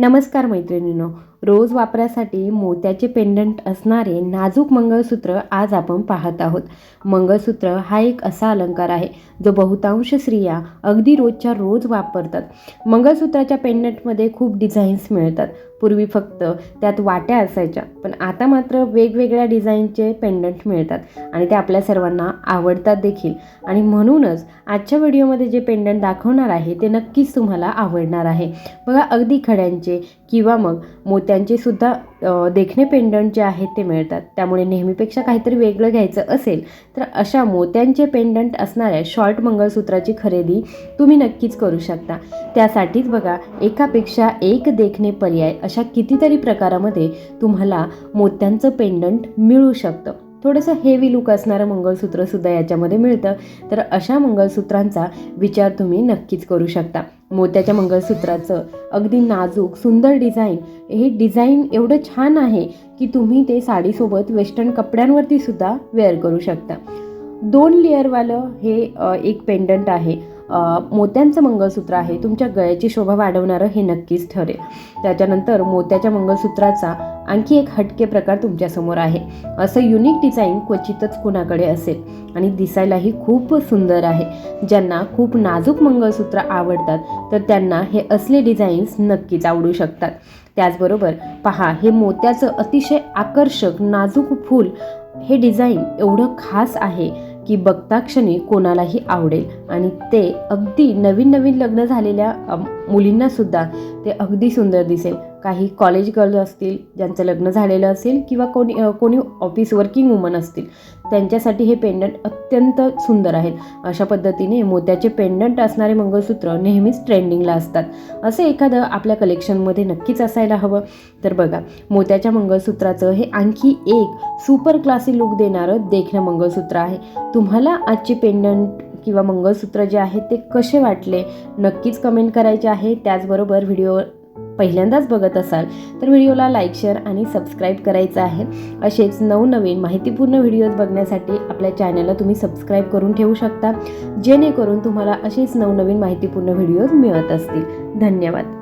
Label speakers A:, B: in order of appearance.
A: नमस्कार मैत्रिणींनो रोज वापरासाठी मोत्याचे पेंडंट असणारे नाजूक मंगळसूत्र आज आपण पाहत आहोत. मंगळसूत्र हा एक असा अलंकार आहे जो बहुतांश स्त्रिया अगदी रोजच्या रोज वापरतात. मंगळसूत्राच्या पेंडंटमध्ये खूप डिझाईन्स मिळतात. पूर्वी फक्त त्यात वाट्या असायच्या पण आता मात्र वेगवेगळ्या डिझाईनचे पेंडंट मिळतात आणि ते आपल्या सर्वांना आवडतात देखील. आणि म्हणूनच आजच्या व्हिडिओमध्ये जे पेंडंट दाखवणार आहे ते नक्कीच तुम्हाला आवडणार आहे. बघा अगदी खड्यांचे किंवा मग मोती सुद्धा देखणे पेंडंट जे आहेत ते मिळतात. त्यामुळे नेहमीपेक्षा काहीतरी वेगळं घ्यायचं असेल तर अशा मोत्यांचे पेंडंट असणाऱ्या शॉर्ट मंगळसूत्राची खरेदी तुम्ही नक्कीच करू शकता. त्यासाठीच बघा एकापेक्षा एक देखणे पर्याय अशा कितीतरी प्रकारामध्ये तुम्हाला मोत्यांचं पेंडंट मिळू शकतं. थोडंसं हेवी लुक असणारं मंगळसूत्रसुद्धा याच्यामध्ये मिळतं. तर अशा मंगळसूत्रांचा विचार तुम्ही नक्कीच करू शकता. मोत्याच्या मंगळसूत्राचं अगदी नाजूक सुंदर डिझाईन हे डिझाईन एवढं छान आहे की तुम्ही ते साडीसोबत वेस्टर्न कपड्यांवरती सुद्धा वेअर करू शकता. दोन लेअरवालं हे एक पेंडंट आहे. मोत्यांचं मंगळसूत्र आहे. तुमच्या गळ्याची शोभा वाढवणारं हे नक्कीच ठरेल. त्याच्यानंतर मोत्याच्या मंगळसूत्राचा आणखी एक हटके प्रकार तुमच्यासमोर आहे. असं युनिक डिझाईन क्वचितच कुणाकडे असेल. आणि दिसायलाही खूप सुंदर आहे. ज्यांना खूप नाजूक मंगळसूत्र आवडतात तर त्यांना हे असले डिझाईन्स नक्कीच आवडू शकतात. त्याचबरोबर पहा हे मोत्याचं अतिशय आकर्षक नाजूक फूल हे डिझाईन एवढं खास आहे की बघता क्षणी कोणालाही आवडेल. आणि ते अगदी नवीन नवीन लग्न झालेल्या मुलींनासुद्धा ते अगदी सुंदर दिसेल. काही कॉलेज गर्ल असतील ज्यांचं लग्न झालेलं असेल किंवा कोणी कोणी ऑफिस वर्किंग वुमन असतील त्यांच्यासाठी हे पेंडंट अत्यंत सुंदर आहेत. अशा पद्धतीने मोत्याचे पेंडंट असणारे मंगळसूत्र नेहमीच ट्रेंडिंगला असतात. असं एखादं आपल्या कलेक्शनमध्ये नक्कीच असायला हवं. तर बघा मोत्याच्या मंगळसूत्राचं हे आणखी एक सुपर क्लासी लुक देणारं देखणं मंगळसूत्र आहे. तुम्हाला आजचे पेंडंट किंवा मंगळसूत्र जे आहे ते कसे वाटले? नक्कीच कमेंट करायचे आहे. त्याचबरोबर व्हिडिओ पहिल्यांदाच बघत असाल तर व्हिडिओला लाईक शेअर आणि सबस्क्राईब करायचं आहे. असेच नवनवीन माहितीपूर्ण व्हिडिओज बघण्यासाठी आपल्या चॅनलला तुम्ही सबस्क्राईब करून ठेवू शकता. जेणेकरून तुम्हाला असेच नवनवीन माहितीपूर्ण व्हिडिओज मिळत असतील. धन्यवाद.